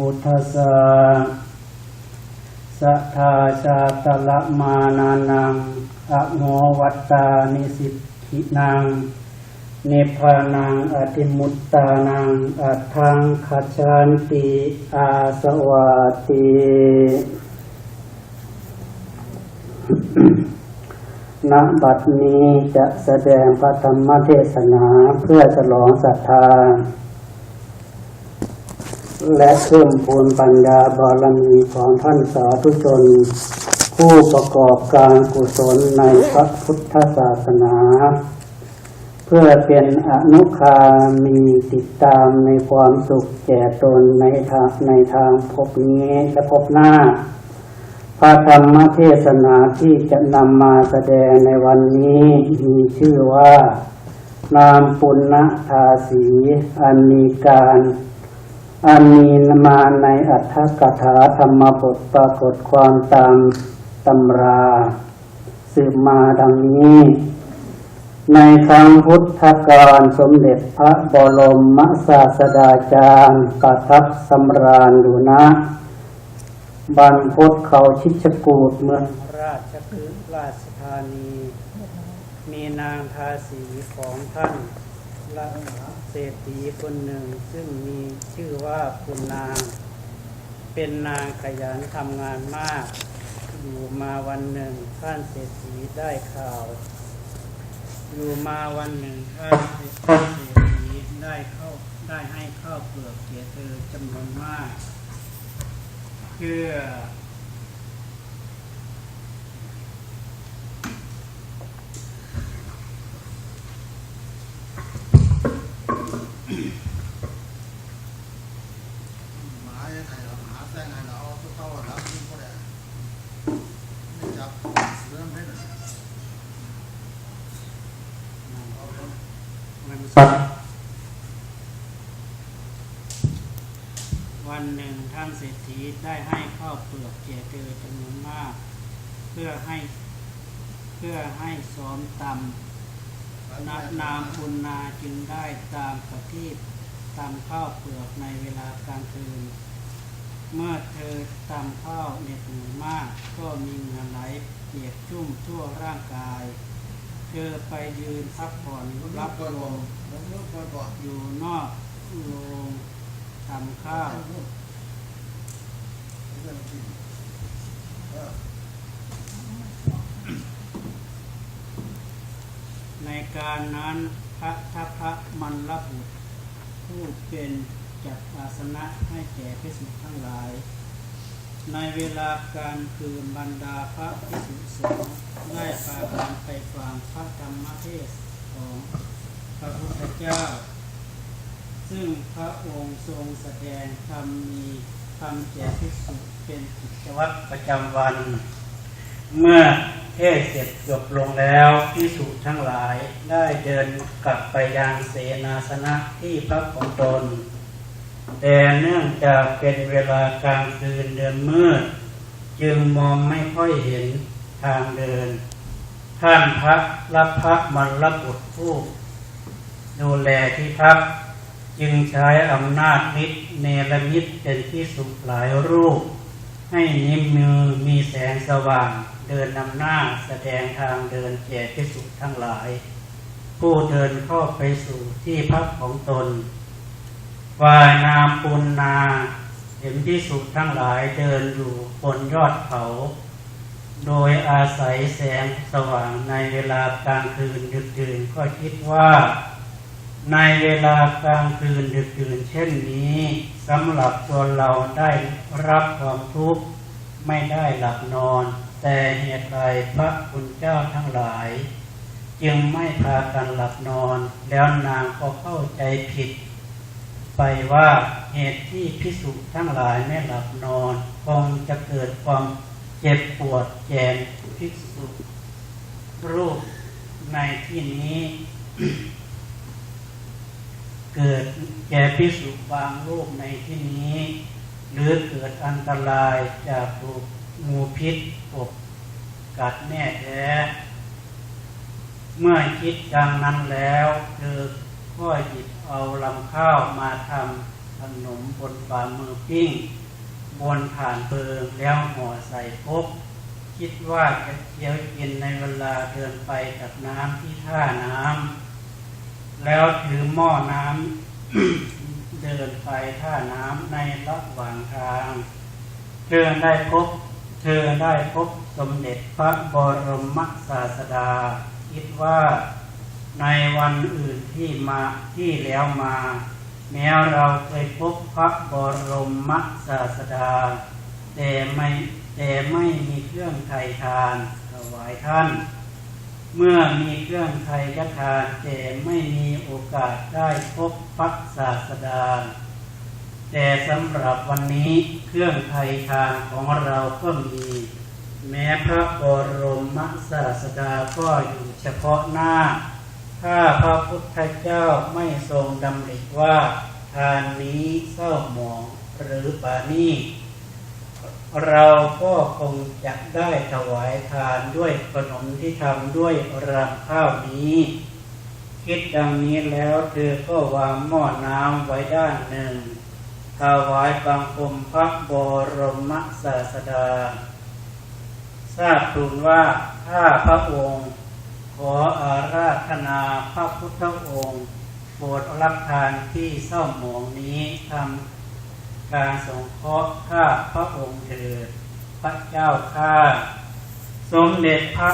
พุทธัสสะสัทธาชาตละมานานังอะโมวัตตานิสิทธินังเนพานังอติมุตตานังอัตถังคัจฉันติอาสวาติณบัดนี้จะแสดงพระธรรมเทศนาเพื่อฉลองศรัทธา และเพิ่มพูนปัญญาบารมีของท่านสาธุชน ผู้ประกอบการกุศลในพระพุทธศาสนา เพื่อเป็นอนุคามีติดตามในความสุขแก่ตนในทางในทางพบนี้และพบหน้า พระธรรมเทศนาที่จะนำมาแสดงในวันนี้มีชื่อว่านามปุณณาสีอันมีการ อันมีมาในอัตถกถาธรรมบทปรากฏความตามตำราสืบมาดังนี้ ในครั้งพุทธกาลสมเด็จพระบรมศาสดาจารย์ประทับสำราญอยู่นะบรรพตเขาชิดชกูดเมืองราชคฤห์ราชธานี มีนางทาสีของท่าน ละเศรษฐีคนหนึ่งซึ่งมีชื่อว่าคุณนาง เป็นนางขยันทำงานมาก อยู่มาวันหนึ่งท่านเศรษฐีได้ข่าว อยู่มาวันหนึ่งท่านเศรษฐีได้เข้าได้ให้ข้าวเปลือกเกียเธอจำนวนมาก เพื่อ หมายังไงเราหมาแซงไงเราเอาเข้าแล้วนี่ก็ได้ไม่จับเสื่อมให้หน่อยเอาไปมันสัตว์วันหนึ่งท่านเศรษฐีได้ให้ข้าวเปลือกแก่เธอจำนวนมาก เพื่อให้เพื่อให้ซ้อมตำนับนามปุณนาจึงได้ตามประทีปตำข้าวเปลือกในเวลากลางคืน เมื่อเธอตำข้าวเหน็ดเหนื่อยมาก ก็มีเหงื่อไหลเปียกชุ่มทั่วร่างกาย เธอไปยืนพักผ่อนรับลมลงมือก่อนก่อนอยู่นอกโรงทำข้าว เรื่องจริงเออในการนั้นพระทัพพระมันรบุตรผู้เป็น จัดอาสนะให้แก่พิสุทั้งหลาย ในเวลาการคืนบรรดาพระพิสุสงฆ์ได้พากันไปฟังพระธรรมเทศของพระพุทธเจ้า ซึ่งพระองค์ทรงแสดงธรรมมีธรรมแก่พิสุเป็นกิจวัตรประจำวัน เมื่อเทศเสร็จจบลงแล้วพิสุทั้งหลายได้เดินกลับไปยังเสนาสนะที่พักของตน แต่เนื่องจากเป็นเวลากลางคืนเดือนมืด จึงมองไม่ค่อยเห็นทางเดิน ท่านพระรับพระมันรับบุตรผู้ ดูแลที่พัก จึงใช้อำนาจฤทธิ์เนรมิตเป็นที่สุขหลายรูป ให้นิ้มมือมีแสงสว่าง เดินนำหน้าแสดงทางเดินแก่พิสุขทั้งหลาย ผู้เดินเข้าไปสู่ที่พักของตน ฝ่ายนามปุณนา เห็นพิสุทั้งหลายเดินอยู่บนยอดเขา โดยอาศัยแสงสว่างในเวลากลางคืนดึกดื่นก็คิดว่า ในเวลากลางคืนดึกดื่นเช่นนี้สำหรับตัวเราได้รับความทุกข์ไม่ได้หลับนอน แต่เหตุใดพระคุณเจ้าทั้งหลาย จึงไม่พากันหลับนอน แล้วนางก็เข้าใจผิด ไปว่าเหตุที่พิสุทั้งหลายไม่หลับนอนคงจะเกิดความเจ็บปวดแกนพิสุรูปในที่นี้ เกิดแก่พิสุบางรูปในที่นี้ หรือเกิดอันตรายจากถูกงูพิษปกกัดแน่แท้เมื่อคิดดังนั้นแล้วเธอก็หยิบเอาลำข้าวมาทำขนมบนฝ่ามือปิ้ง บนฐานเพลิงแล้วห่อใส่พกคิดว่าจะเคี้ยวกินในเวลาเดินไปกับน้ำที่ท่าน้ำแล้วถือหม้อน้ำเดินไปท่าน้ำในระหว่างทาง เธอได้พบ เธอได้พบสมเด็จพระบรมศาสดา คิดว่า ในวันอื่นที่มาที่แล้วมา แม้เราเคยพบพระบรมศาสดา แต่ไม่แต่ไม่มีเครื่องไทยทานถวายท่าน เมื่อมีเครื่องไทยทานแต่ไม่มีโอกาสได้พบพระศาสดา แต่สำหรับวันนี้เครื่องไทยทานของเราก็มีแม้พระบรมศาสดาก็อยู่เฉพาะหน้า ถ้าพระพุทธเจ้าไม่ทรงดำริว่า ทานนี้เศร้าหมองหรือปานีเราก็คงจะได้ถวายทานด้วยขนมที่ทำด้วยรำข้าวนี้ คิดดังนี้แล้วเธอก็วางหม้อน้ำไว้ด้านหนึ่งถวายบังคมพระบรมศาสดา ทราบทูลว่าถ้าพระองค์ ขออาราธนาพระพุทธองค์โปรดรับทานที่เศร้าหมองนี้ทำการสงเคราะห์ข้าพระองค์เถิดพระเจ้าข้า สมเด็จพระ